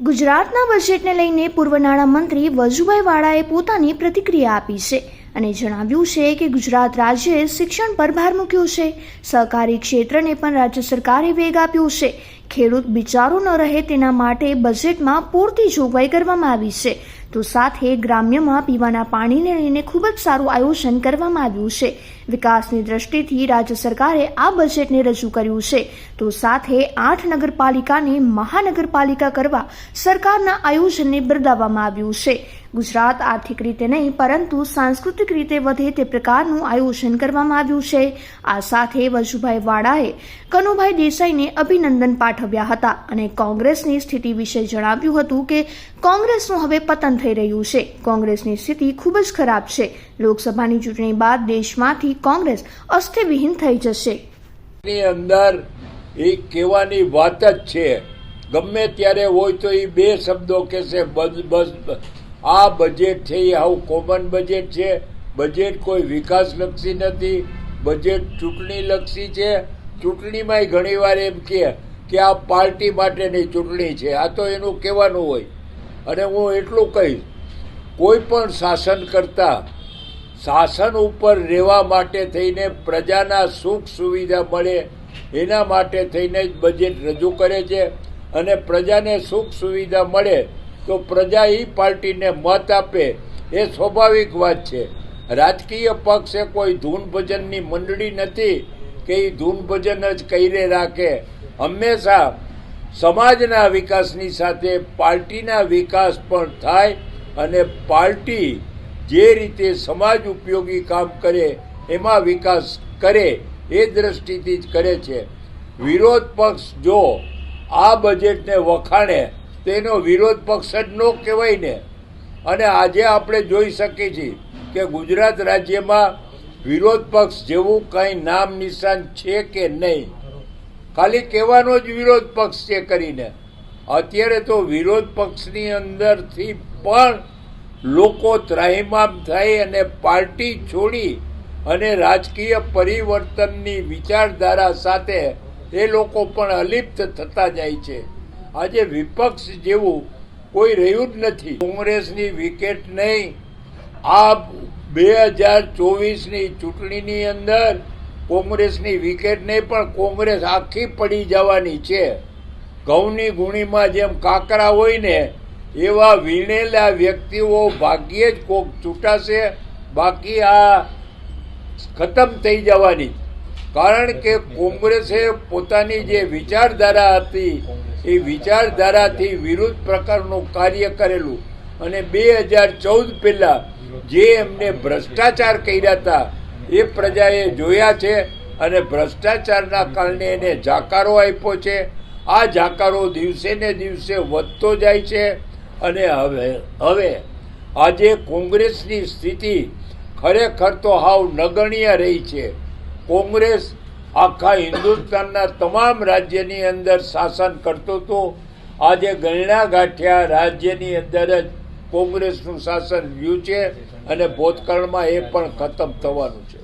ગુજરાતના બજેટને લઈને પૂર્વ નાણામંત્રી વજુભાઈ વાળાએ પોતાની પ્રતિક્રિયા આપી છે. અને જણાવ્યું છે કે ગુજરાત રાજ્યએ શિક્ષણ પર ભાર મૂક્યો છે. સહકારી ક્ષેત્રને પણ રાજ્ય સરકારે વેગ આપ્યો છે. ખેડૂત બિચારો ન રહે તેના માટે બજેટમાં પૂરતી જોગવાઈ કરવામાં આવી છે. તો સાથે ગ્રામ્યમાં પીવાના પાણીને લઈને ખૂબ જ સારું આયોજન કરવામાં આવ્યું છે. વિકાસની દ્રષ્ટિથી રાજ્ય સરકારે આ બજેટને રજૂ કર્યું છે. તો સાથે આઠ નગરપાલિકાને મહાનગરપાલિકા કરવા સરકારના આયોજનને બિરદાવવામાં આવ્યું છે. ગુજરાત આર્થિક રીતે નહીં, પરંતુ સાંસ્કૃતિક રીતે વધે તે પ્રકારનું આયોજન કરવામાં આવ્યું છે. આ સાથે વજુભાઈ વાળાએ કનુભાઈ દેસાઈને અભિનંદન પાઠવ્યા હતા અને કોંગ્રેસની સ્થિતિ વિશે જણાવ્યું હતું કે કોંગ્રેસનું હવે પતન થઈ રહ્યું છે. કોંગ્રેસની સ્થિતિ ખૂબ જ ખરાબ છે. લોકસભાની ચૂંટણી બાદ દેશમાંથી કોંગ્રેસ અસ્થિવિહીન થઈ જશે. અંદર એ કહેવાની વાત જ છે. ગમે ત્યારે હોય તો એ બે શબ્દો કહેશે બસ બસ. આ બજેટ છે, એ આવું કોમન બજેટ છે. બજેટ કોઈ વિકાસલક્ષી નથી. બજેટ ચૂંટણીલક્ષી છે. ચૂંટણીમાંય ઘણીવાર એમ કહે કે આ પાર્ટી માટેની ચૂંટણી છે. આ તો એનું કહેવાનું હોય. અને હું એટલું કહીશ, કોઈ પણ શાસન કરતા, શાસન ઉપર રહેવા માટે થઈને પ્રજાના સુખ સુવિધા મળે, એના માટે થઈને જ બજેટ રજૂ કરે છે. અને પ્રજાને સુખ સુવિધા મળે તો પ્રજા એ પાર્ટીને મત આપે, એ સ્વાભાવિક વાત છે. રાજકીય પક્ષ એ કોઈ ધૂન ભજનની મંડળી નથી કે એ ધૂન ભજન જ કરી રાખે. હંમેશા સમાજના વિકાસની સાથે પાર્ટીના વિકાસ પણ થાય અને પાર્ટી જે રીતે સમાજ ઉપયોગી કામ કરે, એમાં વિકાસ કરે, એ દ્રષ્ટિથી જ કરે છે. વિરોધ પક્ષ જો આ બજેટને વખાણે તો એનો વિરોધ પક્ષ જ ન કહેવાય ને. અને આજે આપણે જોઈ શકીએ છીએ કે ગુજરાત રાજ્યમાં વિરોધ પક્ષ જેવું કંઈ નામ નિશાન છે કે નહીં. ખાલી કહેવાનો જ વિરોધ પક્ષ છે કરીને. અત્યારે તો વિરોધ પક્ષની અંદરથી પણ લોકો ત્રાહિમામ થઈ અને પાર્ટી છોડી અને રાજકીય પરિવર્તનની વિચારધારા સાથે એ લોકો પણ અલિપ્ત થતા જાય છે. આજે વિપક્ષ જેવું કોઈ રહ્યું જ નથી. કોંગ્રેસની વિકેટ નહીં. આ બે હજાર ચોવીસની ચૂંટણીની અંદર કોંગ્રેસની વિકેટ નહીં, પણ કોંગ્રેસ આખી પડી જવાની છે. ઘઉંની ગુણીમાં જેમ કાંકરા હોય ને, એવા વીણેલા વ્યક્તિઓ ભાગ્યે જ કોક ચૂંટાશે. બાકી આ ખતમ થઈ જવાની કારણ કે કોંગ્રેસે પોતાની જે વિચારધારા હતી, એ વિચારધારાથી વિરુદ્ધ પ્રકારનું કાર્ય કરેલું. અને બે હજાર ચૌદ પહેલાં જે એમને ભ્રષ્ટાચાર કર્યા હતા, એ પ્રજાએ જોયા છે અને ભ્રષ્ટાચારના કારણે એને જાકારો આપ્યો છે. આ જાકારો દિવસે ને દિવસે વધતો જાય છે અને હવે હવે આજે કોંગ્રેસની સ્થિતિ ખરેખર તો હાવ નગણ્ય રહી છે. કોંગ્રેસ આખા હિન્દુસ્તાનના તમામ રાજ્યની અંદર શાસન કરતો હતો. આજે ગણ્યા ગાંઠ્યા રાજ્યની અંદર જ કોંગ્રેસનું શાસન રહ્યું છે અને ભૂતકાળમાં એ પણ ખતમ થવાનું છે.